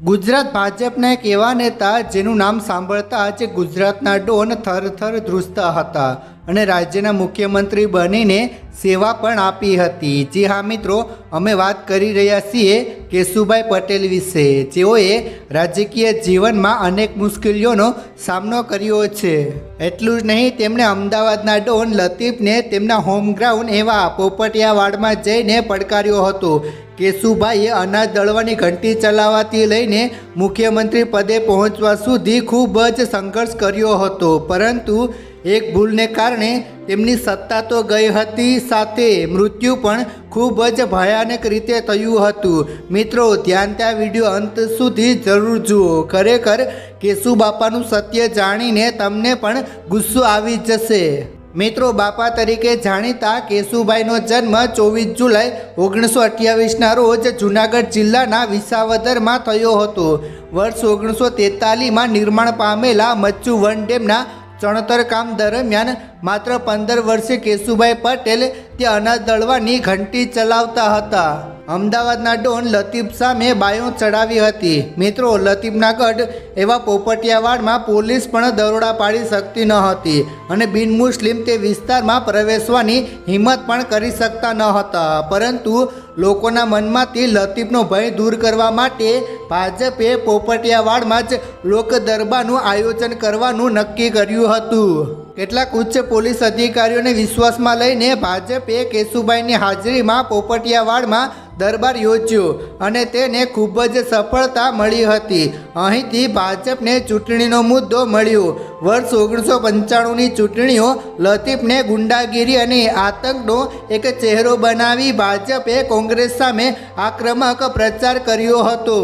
ગુજરાત ભાજપના એક એવા નેતા જેનું નામ સાંભળતા જ ગુજરાતના ડોન થરથર ધ્રુજતા હતા. અને રાજ્યના મુખ્યમંત્રી બનીને સેવા પણ આપી હતી. જી હા, મિત્રો, અમે વાત કરી રહ્યા છીએ કેશુભાઈ પટેલ વિશે. જેઓએ રાજકીય જીવનમાં અનેક મુશ્કેલીઓનો સામનો કર્યો છે. એટલું જ નહીં, તેમણે અમદાવાદના ડોન લતીફને તેમના હોમ ગ્રાઉન્ડ એવા પોપટિયાવાડમાં જઈને પડકાર્યો હતો. કેશુભાઈએ અનાજ દળવાની ઘંટી ચલાવવાથી લઈને મુખ્યમંત્રી પદે પહોંચવા સુધી ખૂબ જ સંઘર્ષ કર્યો હતો. પરંતુ એક ભૂલને કારણે તેમની સત્તા તો ગઈ હતી સાથે મૃત્યુ પણ ખૂબ જ ભયાનક રીતે થયું હતું. મિત્રો, ધ્યાન ત્યાં વીડિયો અંત સુધી જરૂર જુઓ. ખરેખર કેશુ બાપાનું સત્ય જાણીને તમને પણ ગુસ્સો આવી જશે. મિત્રો, બાપા તરીકે જાણીતા કેશુભાઈનો જન્મ ચોવીસ જુલાઈ ઓગણીસો અઠ્યાવીસના રોજ જૂનાગઢ જિલ્લાના વિસાવદરમાં થયો હતો. વર્ષ ઓગણીસો તેતાલીસમાં નિર્માણ પામેલા મચ્છુ વન ડેમના ચણતર કામ દરમિયાન માત્ર પંદર વર્ષીય કેશુભાઈ પટેલ તે અનાજ દળવાની ઘંટી ચલાવતા હતા. અમદાવાદના ડોન લતીફ સામે બાયો ચડાવી હતી. મિત્રો, લતીફના ગઢ એવા પોપટિયાવાડમાં પોલીસ પણ દરોડા પાડી શકતી ન હતી અને બિન મુસ્લિમ તે વિસ્તારમાં પ્રવેશવાની હિંમત પણ કરી શકતા ન હતા. પરંતુ લોકોના મનમાંથી લતીફનો ભય દૂર કરવા માટે ભાજપે પોપટિયાવાડમાં જ લોક દરબારનું આયોજન કરવાનું નક્કી કર્યું હતું. કેટલાક ઉચ્ચ પોલીસ અધિકારીઓને વિશ્વાસમાં લઈને ભાજપે કેશુભાઈની હાજરીમાં પોપટિયાવાડમાં દરબાર યોજ્યો અને તેને ખૂબ જ સફળતા મળી હતી. અહીંથી ભાજપને ચૂંટણીનો મુદ્દો મળ્યો. વર્ષ ઓગણીસો પંચાણુંની ચૂંટણીઓ લતીફને ગુંડાગીરી અને આતંકનો એક ચહેરો બનાવી ભાજપે કોંગ્રેસ સામે આક્રમક પ્રચાર કર્યો હતો.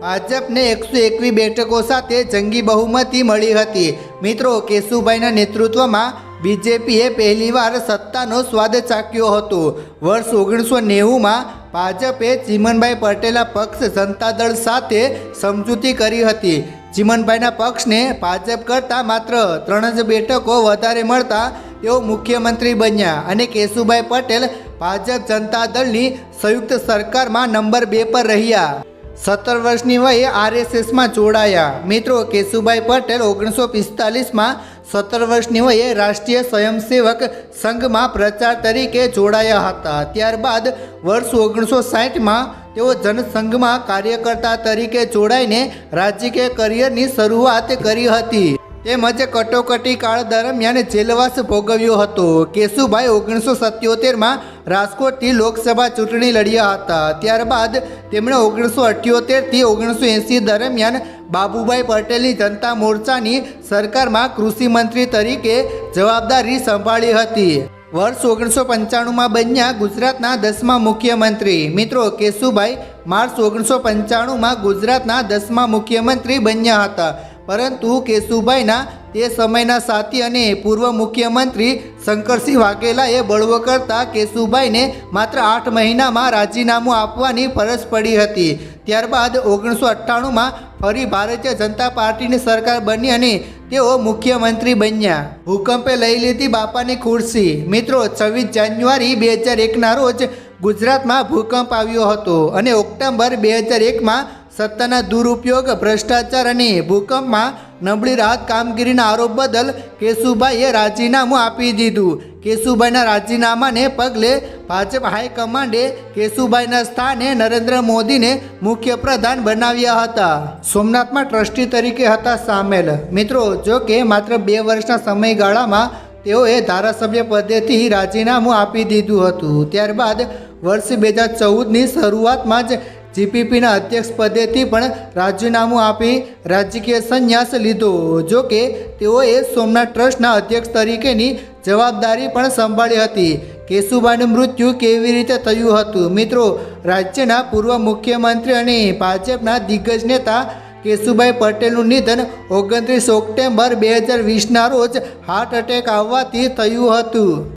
ભાજપને એકસો એકવીસ બેઠકો સાથે જંગી બહુમતી મળી હતી. મિત્રો, કેશુભાઈના નેતૃત્વમાં બીજેપીએ પહેલીવાર સત્તાનો સ્વાદ ચાખ્યો હતો. વર્ષ ઓગણીસો નેવુંમાં ભાજપે ચીમનભાઈ પટેલના પક્ષ જનતા દળ સાથે સમજૂતી કરી હતી. ચીમનભાઈના પક્ષને ભાજપ કરતાં માત્ર ત્રણ જ બેઠકો વધારે મળતા તેઓ મુખ્યમંત્રી બન્યા અને કેશુભાઈ પટેલ ભાજપ જનતા દળની સંયુક્ત સરકારમાં નંબર બે પર રહ્યા. સત્તર વર્ષની વયે આરએસએસમાં જોડાયા. મિત્રો, કેશુભાઈ પટેલ ઓગણીસો પિસ્તાલીસમાં સત્તર વર્ષની વયે રાષ્ટ્રીય સ્વયંસેવક સંઘમાં પ્રચાર તરીકે જોડાયા હતા. ત્યારબાદ વર્ષ ઓગણીસો સાઠમાં તેઓ જનસંઘમાં કાર્યકર્તા તરીકે જોડાઈને રાજકીય કરિયરની શરૂઆત કરી હતી. તેમજ કટોકટી કાળ દરમિયાન જેલવાસ ભોગવ્યો હતો. કેશુભાઈ ઓગણીસો સત્યોતેરમાં રાજકોટથી લોકસભા ચૂંટણી લડ્યા હતા. ત્યારબાદ તેમણે ઓગણીસો અઠ્યોતેરથી ઓગણીસો એંસી દરમિયાન બાબુભાઈ પટેલની જનતા મોરચાની સરકારમાં કૃષિ મંત્રી તરીકે જવાબદારી સંભાળી હતી. વર્ષ ઓગણીસો પંચાણુંમાં બન્યા ગુજરાતના દસમા મુખ્યમંત્રી. મિત્રો, કેશુભાઈ માર્ચ ઓગણીસો પંચાણુંમાં ગુજરાતના દસમા મુખ્યમંત્રી બન્યા હતા. પરંતુ કેશુભાઈના તે સમયના સાથી અને પૂર્વ મુખ્યમંત્રી શંકરસિંહ વાઘેલાએ બળવો કરતા કેશુભાઈને માત્ર આઠ મહિનામાં રાજીનામું આપવાની ફરજ પડી હતી. ત્યારબાદ ઓગણીસો અઠ્ઠાણુંમાં ફરી ભારતીય જનતા પાર્ટીની સરકાર બની અને તેઓ મુખ્યમંત્રી બન્યા. ભૂકંપે લઈ લીધી બાપાની ખુરશી. મિત્રો, છવ્વીસ જાન્યુઆરી બે હજાર એકના રોજ ગુજરાતમાં ભૂકંપ આવ્યો હતો અને ઓક્ટોબર બે હજાર એકમાં સત્તાના દુરુપયોગ, ભ્રષ્ટાચાર અને ભૂકંપમાં નબળી રાહત કામગીરીના આરોપ બદલ કેશુભાઈએ રાજીનામું આપી દીધું. કેશુભાઈના રાજીનામાને પગલે ભાજપ હાઈકમાન્ડે કેશુભાઈના સ્થાને નરેન્દ્ર મોદીને મુખ્યપ્રધાન બનાવ્યા હતા. સોમનાથમાં ટ્રસ્ટી તરીકે હતા સામેલ. મિત્રો, જો કે માત્ર બે વર્ષના સમયગાળામાં તેઓએ ધારાસભ્ય પદેથી રાજીનામું આપી દીધું હતું. ત્યારબાદ વર્ષ બે હજાર ચૌદની શરૂઆતમાં જ જીપીપીના અધ્યક્ષ પદેથી પણ રાજીનામું આપી રાજકીય સંન્યાસ લીધો. જો કે તેઓએ સોમનાથ ટ્રસ્ટના અધ્યક્ષ તરીકેની જવાબદારી પણ સંભાળી હતી. કેશુભાઈનું મૃત્યુ કેવી રીતે થયું હતું? મિત્રો, રાજ્યના પૂર્વ મુખ્યમંત્રી અને ભાજપના દિગ્ગજ નેતા કેશુભાઈ પટેલનું નિધન ઓગણત્રીસ ઓક્ટોબર બે હજાર વીસના રોજ હાર્ટ એટેક આવવાથી થયું હતું.